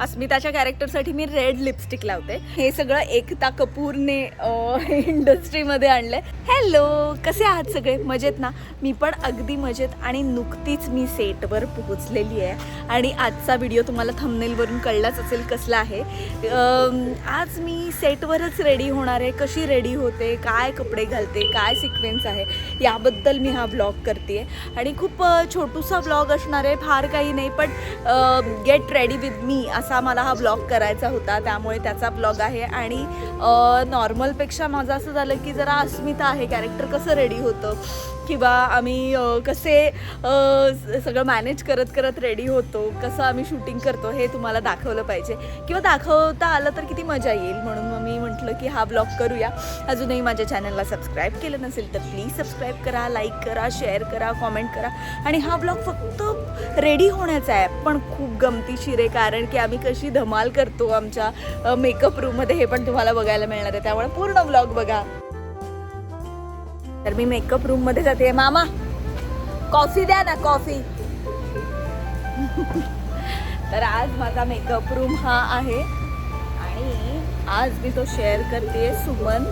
अस्मिताच्या कॅरेक्टरसाठी मी red lipstick लावते. हे सगळं एकता कपूरने इंडस्ट्रीमध्ये आणलंय. हॅलो कसे आहात सगळे? मजेत ना? मी पण अगदी मजेत आणि नुकतीच मी सेटवर पोहोचलेली आहे. आणि आजचा व्हिडिओ तुम्हाला थंबनेलवरून कळलाच असेल कसला आहे. आज मी सेटवरच रेडी होणार आहे. कशी रेडी होते? काय कपडे घालते? काय सिक्वेन्स आहे? याबद्दल मी हा ब्लॉग करते आणि खूप छोटूसा ब्लॉग असणार आहे. फार काही नाही पण गेट रेडी विथ मी असं असा मला हा ब्लॉग करायचा होता. त्यामुळे त्याचा ब्लॉग आहे. आणि नॉर्मलपेक्षा माझं असं झालं की जरा अस्मिता आहे. कॅरेक्टर कसं रेडी होतं? किंवा आम्ही कसे सगळं मॅनेज करत करत रेडी होतो कसं आम्ही शूटिंग करतो हे तुम्हाला दाखवलं पाहिजे. किंवा दाखवता आलं तर किती मजा येईल म्हणून मग मी म्हटलं की हा ब्लॉग करूया. अजूनही माझ्या चॅनलला सबस्क्राईब केलं नसेल तर प्लीज सबस्क्राईब करा लाईक करा शेअर करा कॉमेंट करा. आणि हा ब्लॉग फक्त रेडी होण्याचा आहे पण खूप गमतीशीर आहे कारण की आम्ही कशी धमाल करतो आमच्या मेकअप रूममध्ये हे पण तुम्हाला बघायला मिळणार आहे. त्यामुळे पूर्ण ब्लॉग बघा. तर मी मेकअप रूममध्ये जाते. मामा कॉफी द्या ना कॉफी तर आज माझा मेकअप रूम हा आहे. आणि आज मी तो शेअर करते सुमन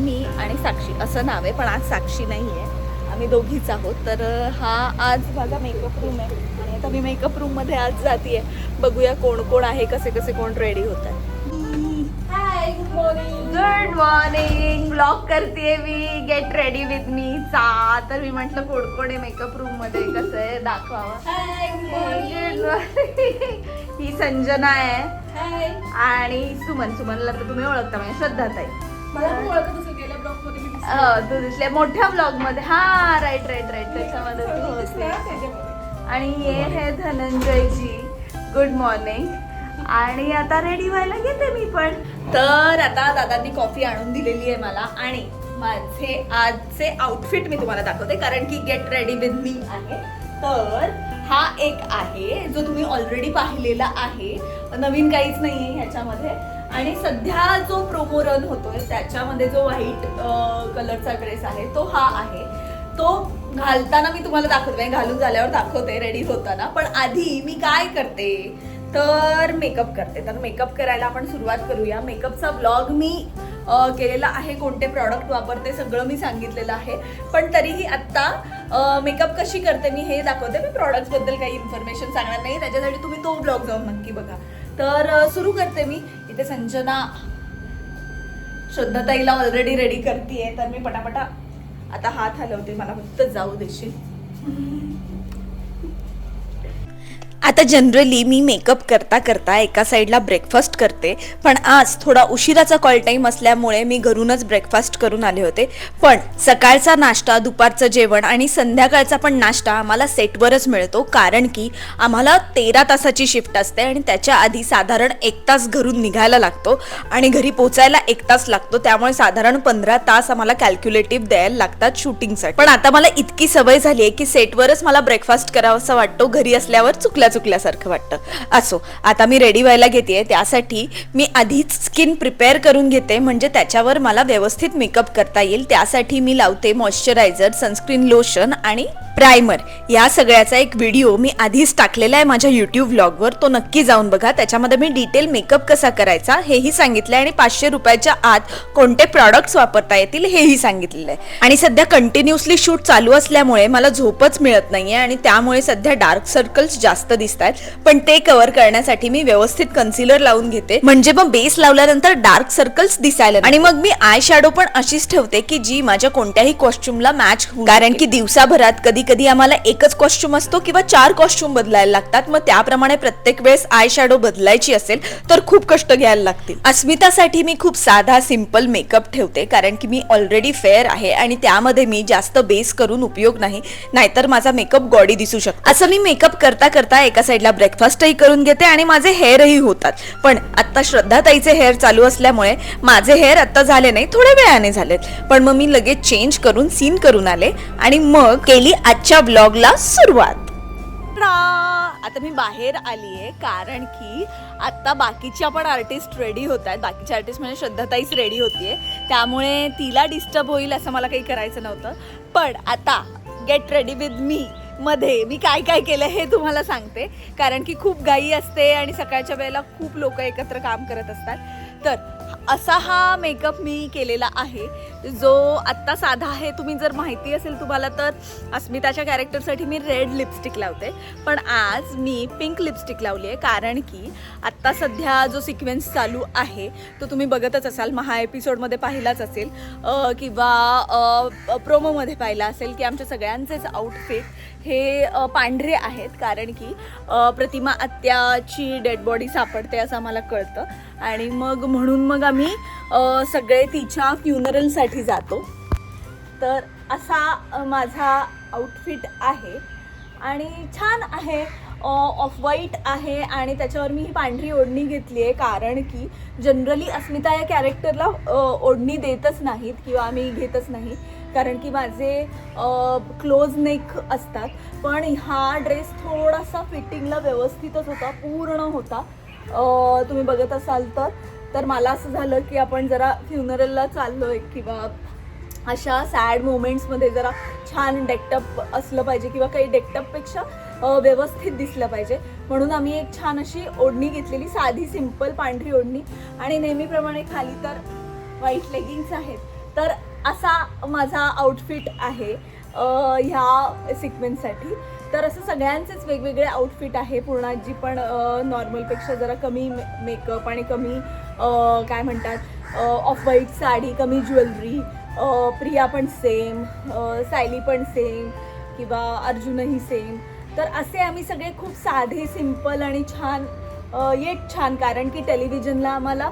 मी आणि साक्षी. असं नाव आहे पण आज साक्षी नाही आहे आम्ही दोघीच आहोत. तर हा आज माझा मेकअप रूम आहे. आणि आता मी मेकअप रूममध्ये आज जाते आहे बघूया कोण कोण आहे कसे कसे कोण रेडी होत आहे. गुड मॉर्निंग ब्लॉग करते मी. गेट रेडी विथ मी चा. तर मी म्हटलं कोण कोण आहे मेकअप रूममध्ये कसं आहे दाखवावं. Hi good Good morning morning. ही संजना आहे. हाय आणि सुमन. सुमनला तर तुम्ही ओळखता म्हणजे श्रद्धाताई मला पण ओळखत असेल गेल्या ब्लॉगमध्ये मी दिसले. अं, तू दिसले मोठ्या ब्लॉगमध्ये. हा राईट राईट राईट तू दिसले त्याच्यामध्ये. आणि हे आहे धनंजयजी. गुड मॉर्निंग आणि आता रेडी व्हायला घेते मी पण. तर आता दादांनी कॉफी आणून दिलेली आहे मला आणि माझे आजचे आउटफिट मी तुम्हाला दाखवते कारण की गेट रेडी विथ मी आहे. तर हा एक आहे जो तुम्ही ऑलरेडी पाहिलेला आहे. नवीन काहीच नाही आहे ह्याच्यामध्ये. आणि सध्या जो प्रोमो रन होतोय त्याच्यामध्ये जो व्हाईट कलरचा ड्रेस आहे तो हा आहे. तो घालताना मी तुम्हाला दाखवते घालून झाल्यावर दाखवते रेडी होताना. पण आधी मी काय करते तर मेकअप करते. तर मेकअप करायला आपण सुरुवात करूया. मेकअपचा ब्लॉग मी केलेला आहे. कोणते प्रॉडक्ट वापरते सगळं मी सांगितलेलं आहे. पण तरीही आत्ता मेकअप कशी करते मी हे दाखवते. मी प्रॉडक्ट्सबद्दल काही इन्फॉर्मेशन सांगणार नाही. त्याच्यासाठी तुम्ही तो ब्लॉग जाऊन नक्की बघा. तर सुरू करते मी. इथे संजना श्रद्धाताईला ऑलरेडी रेडी करते तर मी पटापटा आता हात हलवते. मला फक्त जाऊ देशील? आता जनरली मी मेकअप करता करता एका साईडला ब्रेकफास्ट करते. पण आज थोडा उशिराचा कॉल टाईम असल्यामुळे मी घरूनच ब्रेकफास्ट करून आले होते. पण सकाळचा नाश्ता दुपारचं जेवण आणि संध्याकाळचा पण नाश्ता आम्हाला सेटवरच मिळतो. कारण की आम्हाला तेरा तासाची शिफ्ट असते आणि त्याच्या आधी साधारण एक तास घरून निघायला लागतो आणि घरी पोचायला एक तास लागतो. त्यामुळे साधारण पंधरा तास आम्हाला कॅल्क्युलेटिव्ह द्यायला लागतात शूटिंगसाठी पण आता मला इतकी सवय झाली आहे की सेटवरच मला ब्रेकफास्ट करावासा वाटतो. घरी असल्यावर चुकल्या चुकल्यासारखं वाटतं. असो आता मी रेडी व्हायला घेते त्यासाठी मी आधीच स्किन प्रिपेअर करून घेते म्हणजे त्याच्यावर मला व्यवस्थित मेकअप करता येईल. त्यासाठी मी लावते मॉइश्चरायझर सनस्क्रीन लोशन आणि प्रायमर या सगळ्याचा एक व्हिडिओ मी आधीच टाकलेला आहे माझ्या युट्यूब व्लॉगवर तो नक्की जाऊन बघा. त्याच्यामध्ये मी डिटेल मेकअप कसा करायचा हेही सांगितलं आणि पाचशे रुपयाच्या आत कोणते प्रॉडक्ट्स वापरता येतील हेही सांगितलेलं आहे. आणि सध्या कंटिन्युअसली शूट चालू असल्यामुळे मला झोपच मिळत नाहीये आणि त्यामुळे सध्या डार्क सर्कल्स जास्त दिसत आहेत पण ते कव्हर करण्यासाठी मी व्यवस्थित कन्सिलर लावून घेते. म्हणजे मग बेस लावल्यानंतर डार्क सर्कल्स दिसायला आणि मग मी आय शॅडो पण अशीच ठेवते की जी माझ्या कोणत्याही कॉस्ट्युमला मॅच कारण की दिवसाभरात कधी कधी आम्हाला एकच कॉस्ट्युम असतो किंवा चार कॉस्ट्युम बदलायला लागतात. मग त्याप्रमाणे प्रत्येक वेळेस आय शॅडो बदलायची असेल तर खूप कष्ट घ्यायला लागतील. अस्मितासाठी मी खूप साधा सिंपल मेकअप ठेवते. कारण की मी ऑलरेडी फेअर आहे आणि त्यामध्ये मी जास्त बेस करून उपयोग नाही. नाहीतर माझा मेकअप गॉडी दिसू शकतो. असं मी मेकअप करता करता एका साईडला ब्रेकफास्टही करून घेते आणि माझे हेअरही होतात. पण आता श्रद्धाताईचे हेअर चालू असल्यामुळे माझे हेअर आता झाले नाही थोड्या वेळाने झालेत. पण मग मी लगेच चेंज करून सीन करून आले आणि मग केली आजच्या ब्लॉगला सुरुवात. आता मी बाहेर आली आहे कारण की आता बाकीच्या पण आर्टिस्ट रेडी होत आहेत. बाकीच्या आर्टिस्ट म्हणजे श्रद्धाताईच रेडी होतीये. त्यामुळे तिला डिस्टर्ब होईल असं मला काही करायचं नव्हतं. पण आता गेट रेडी विथ मी मध्ये मी काय काय केलं हे तुम्हाला सांगते. कारण की खूप गाई असते आणि सकाळच्या वेळेला खूप लोक एकत्र काम करत असतात. तर असा हा मेकअप मी केलेला आहे. जो आत्ता साधा आहे तुम्ही जर माहिती असेल तुम्हाला तर अस्मिताच्या कॅरेक्टरसाठी मी रेड लिपस्टिक लावते. पण आज मी पिंक लिपस्टिक लावली आहे. कारण की आत्ता सध्या जो सिक्वेन्स चालू आहे तो तुम्ही बघतच असाल. महा एपिसोडमध्ये पाहिलाच असेल. किंवा प्रोमोमध्ये पाहिला असेल की आमच्या सगळ्यांचेच आउटफिट हे पांढरे आहेत कारण की प्रतिमा आत्याची डेड बॉडी सापडते असं आम्हाला कळतं. आणि मग म्हणून मग आम्ही सगळे तिच्या फ्युनरलसाठी जातो. तर असा माझा आउटफिट आहे. आणि छान आहे. ऑफ व्हाईट आहे आणि त्याच्यावर मी ही पांढरी ओढणी घेतली आहे कारण की जनरली अस्मिता या कॅरेक्टरला ओढणी देतच नाहीत किंवा मी घेतच नाही कारण की माझे क्लोज नेक असतात. पण हा ड्रेस थोडासा फिटिंगला व्यवस्थितच होता पूर्ण होता. तुम्ही बघत असाल तर. तर मला असं झालं की आपण जरा फ्युनरलला चाललो आहे किंवा अशा सॅड मोमेंट्समध्ये जरा छान डेकटप असलं पाहिजे किंवा काही डेकटपपेक्षा व्यवस्थित दिसलं पाहिजे. म्हणून आम्ही एक छान अशी ओढणी घेतलेली साधी सिंपल पांढरी ओढणी. आणि नेहमीप्रमाणे खाली तर व्हाईट लेगिंग्स आहेत. तर असा माझा आउटफिट आहे ह्या सिक्वेन्ससाठी तर असं सगळ्यांचेच वेगवेगळे आउटफिट आहे. पूर्णाजी पण नॉर्मलपेक्षा जरा कमी मेकअप आणि कमी काय म्हणतात ऑफ व्हाईट साडी कमी ज्वेलरी प्रिया पण सेम सायली पण सेम किंवा अर्जुनही सेम तर असे आम्ही सगळे खूप साधे सिंपल आणि छान येत छान. कारण की टेलिव्हिजनला आम्हाला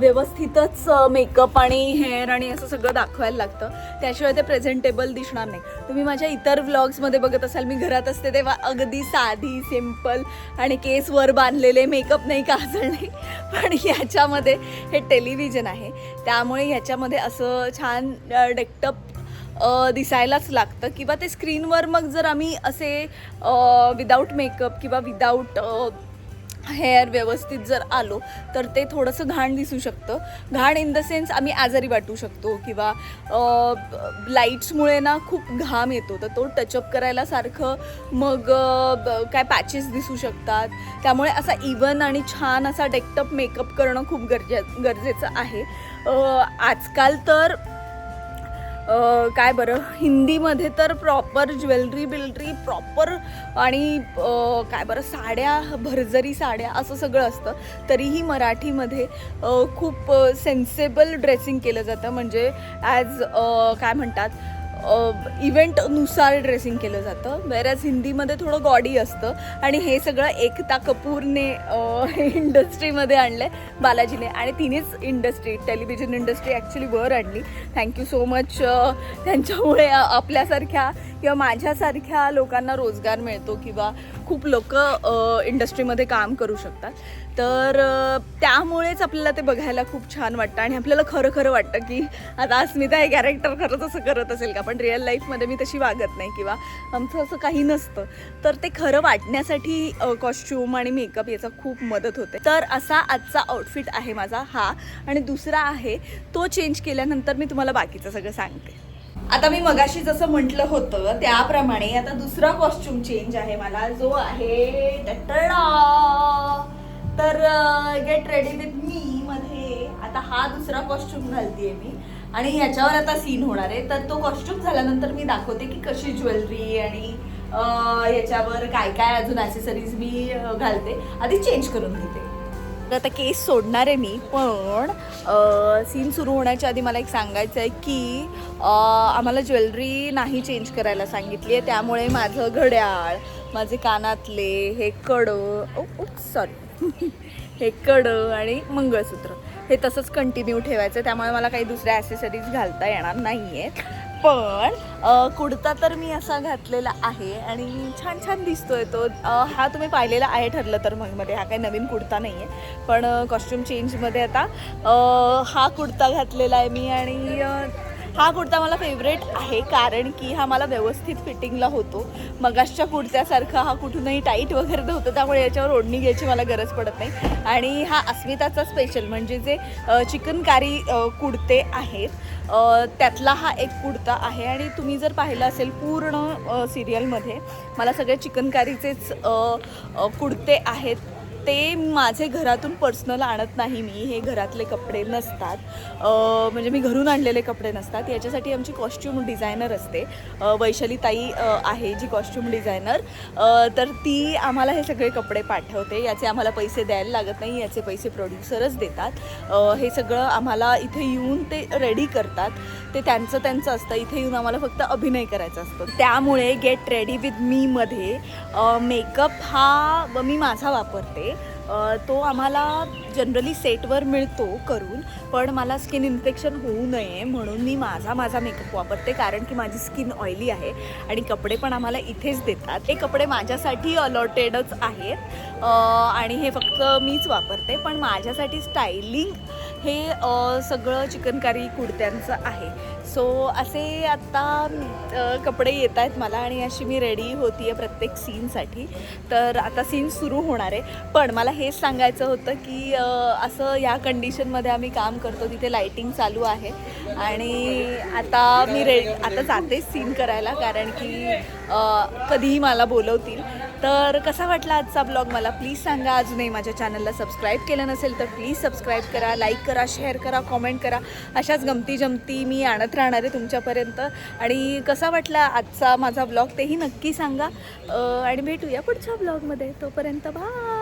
व्यवस्थितच मेकअप आणि हेअर आणि असं सगळं दाखवायला लागतं. त्याशिवाय ते प्रेझेंटेबल दिसणार नाही. तुम्ही माझ्या इतर व्लॉग्समध्ये बघत असाल मी घरात असते तेव्हा अगदी साधी सिंपल आणि केस वर बांधलेले मेकअप नाही काजळ नाही. पण ह्याच्यामध्ये हे टेलिव्हिजन आहे. त्यामुळे ह्याच्यामध्ये असं छान डेक्टप दिसायलाच लागतं. किंवा ते स्क्रीनवर मग जर आम्ही असे विदाऊट मेकअप किंवा विदाऊट हेअर व्यवस्थित जर आलो तर ते थोडंसं घाण दिसू शकतं. घाण इन द सेन्स आम्ही आजारी वाटू शकतो किंवा लाईट्समुळे ना खूप घाम येतो. तर तो टचअप करायला सारखं मग काय पॅचेस दिसू शकतात. त्यामुळे असा इवन आणि छान असा डेकटप मेकअप करणं खूप गरजे गरजेचं आहे. आजकाल तर काय बरं हिंदीमध्ये तर प्रॉपर ज्वेलरी बिलरी प्रॉपर आणि काय बरं साड्या भरजरी साड्या असं सगळं असतं. तरीही मराठीमध्ये खूप सेन्सेबल ड्रेसिंग केलं जातं. म्हणजे ॲज काय म्हणतात इव्हेंटनुसार ड्रेसिंग केलं जातं. बऱ्याच हिंदीमध्ये थोडं गॉडी असतं. आणि हे सगळं एकता कपूरने इंडस्ट्रीमध्ये आणलं आहे बालाजीने. आणि तिनेच इंडस्ट्री टेलिव्हिजन इंडस्ट्री ॲक्च्युली वर आणली. थँक्यू सो मच त्यांच्यामुळे आपल्यासारख्या किंवा माझ्यासारख्या लोकांना रोजगार मिळतो किंवा खूप लोक इंडस्ट्रीमध्ये काम करू शकतात. तर त्यामुळेच आपल्याला ते बघायला खूप छान वाटतं आणि आपल्याला खरं खरं वाटतं की आता अस्मिता हे कॅरेक्टर खरंच असं करत असेल का? पण रिअल लाईफमध्ये मी तशी वागत नाही किंवा आमचं असं काही नसतं. तर ते खरं वाटण्यासाठी कॉस्ट्युम आणि मेकअप याचा खूप मदत होते. तर असा आजचा आउटफिट आहे माझा हा. आणि दुसरा आहे तो चेंज केल्यानंतर मी तुम्हाला बाकीचं सगळं सांगते. आता मी मगाशी जसं म्हटलं होतं त्याप्रमाणे आता दुसरा कॉस्ट्युम चेंज आहे मला. जो आहे तर गेट रेडी विथ मी मध्ये आता हा दुसरा कॉस्ट्युम घालतीये मी. आणि ह्याच्यावर आता सीन होणार आहे. तर तो कॉस्ट्युम झाल्यानंतर मी दाखवते की कशी ज्वेलरी आणि याच्यावर काय काय अजून ॲसेसरीज मी घालते. आधी चेंज करून घेते. तर आता केस सोडणार आहे मी पण सीन सुरू होण्याच्या आधी मला एक सांगायचं आहे की आम्हाला ज्वेलरी नाही चेंज करायला सांगितली आहे त्यामुळे माझं घड्याळ माझे कानातले हे कडं सॉरी हे कडं आणि मंगळसूत्र. हे तसंच कंटिन्यू ठेवायचं. त्यामुळे मला काही दुसऱ्या ॲसेसरीज घालता येणार नाही आहेत पण कुडता तर मी असा घातलेला आहे आणि छान छान दिसतोय तो. हा तुम्ही पाहिलेला आहे ठरलं तर मग मध्ये हा काही नवीन कुडता नाही आहे पण कॉस्ट्युम चेंजमध्ये आता हा कुडता घातलेला आहे मी आणि हा कुर्ता मला फेवरेट आहे कारण की हा मला व्यवस्थित फिटिंगला होतो. मगाशच्या कुर्त्यासारखा हा कुठूनही टाईट वगैरे नव्हतं त्यामुळे याच्यावर ओढणी घ्यायची मला गरज पडत नाही. आणि हा अस्मिताचा स्पेशल म्हणजे जे चिकनकारी कुर्ते आहेत त्यातला हा एक कुर्ता आहे. आणि तुम्ही जर पाहिलं असेल पूर्ण सिरियलमध्ये मला सगळे चिकनकारीचेच कुर्ते आहेत. ते माझे घरातून पर्सनल आणत नाही मी. हे घरातले कपडे नसतात. म्हणजे मी घरून आणलेले कपडे नसतात. याच्यासाठी आमची कॉस्ट्युम डिझायनर असते. वैशाली ताई आहे जी कॉस्ट्युम डिझायनर तर ती आम्हाला हे सगळे कपडे पाठवते. याचे आम्हाला पैसे द्यायला लागत नाही. याचे पैसे प्रोड्युसरच देतात. हे सगळं आम्हाला इथे येऊन ते रेडी करतात. ते त्यांचं त्यांचं असतं. इथे येऊन आम्हाला फक्त अभिनय करायचा असतो. त्यामुळे गेट रेडी विथ मीमध्ये मेकअप हा मी माझा वापरते. तो आम्हाला जनरली सेटवर मिळतो करून पण मला स्किन इन्फेक्शन होऊ नये म्हणून मी माझा माझा मेकअप वापरते. कारण की माझी स्किन ऑइली आहे आणि कपडे पण आम्हाला इथेच देतात. हे कपडे माझ्यासाठी अलॉटेडच आहेत. आणि हे फक्त मीच वापरते. पण माझ्यासाठी स्टायलिंग हे सगळं चिकनकारी कुडत्यांचं आहे. सो असे आत्ता कपडे येत आहेत मला आणि अशी मी रेडी होती आहे प्रत्येक सीनसाठी तर आता सीन सुरू होणार आहे. पण मला हेच सांगायचं होतं की असं या कंडिशनमध्ये आम्ही काम करतो तिथे लाईटिंग चालू आहे. आणि आता मी रे आता जाते सीन करायला कारण की कधीही मला बोलवतील. तर कसा वाटला आजचा ब्लॉग मला? प्लीज सांगा. अजूनही माझ्या चॅनलला सबस्क्राईब केलं नसेल तर प्लीज सबस्क्राईब करा लाईक करा शेअर करा कॉमेंट करा. अशाच गमती जमती मी आणत राहणार आहे तुमच्यापर्यंत. आणि कसा वाटला आजचा माझा ब्लॉग तेही नक्की सांगा. आणि भेटूया पुढच्या ब्लॉगमध्ये तोपर्यंत बाय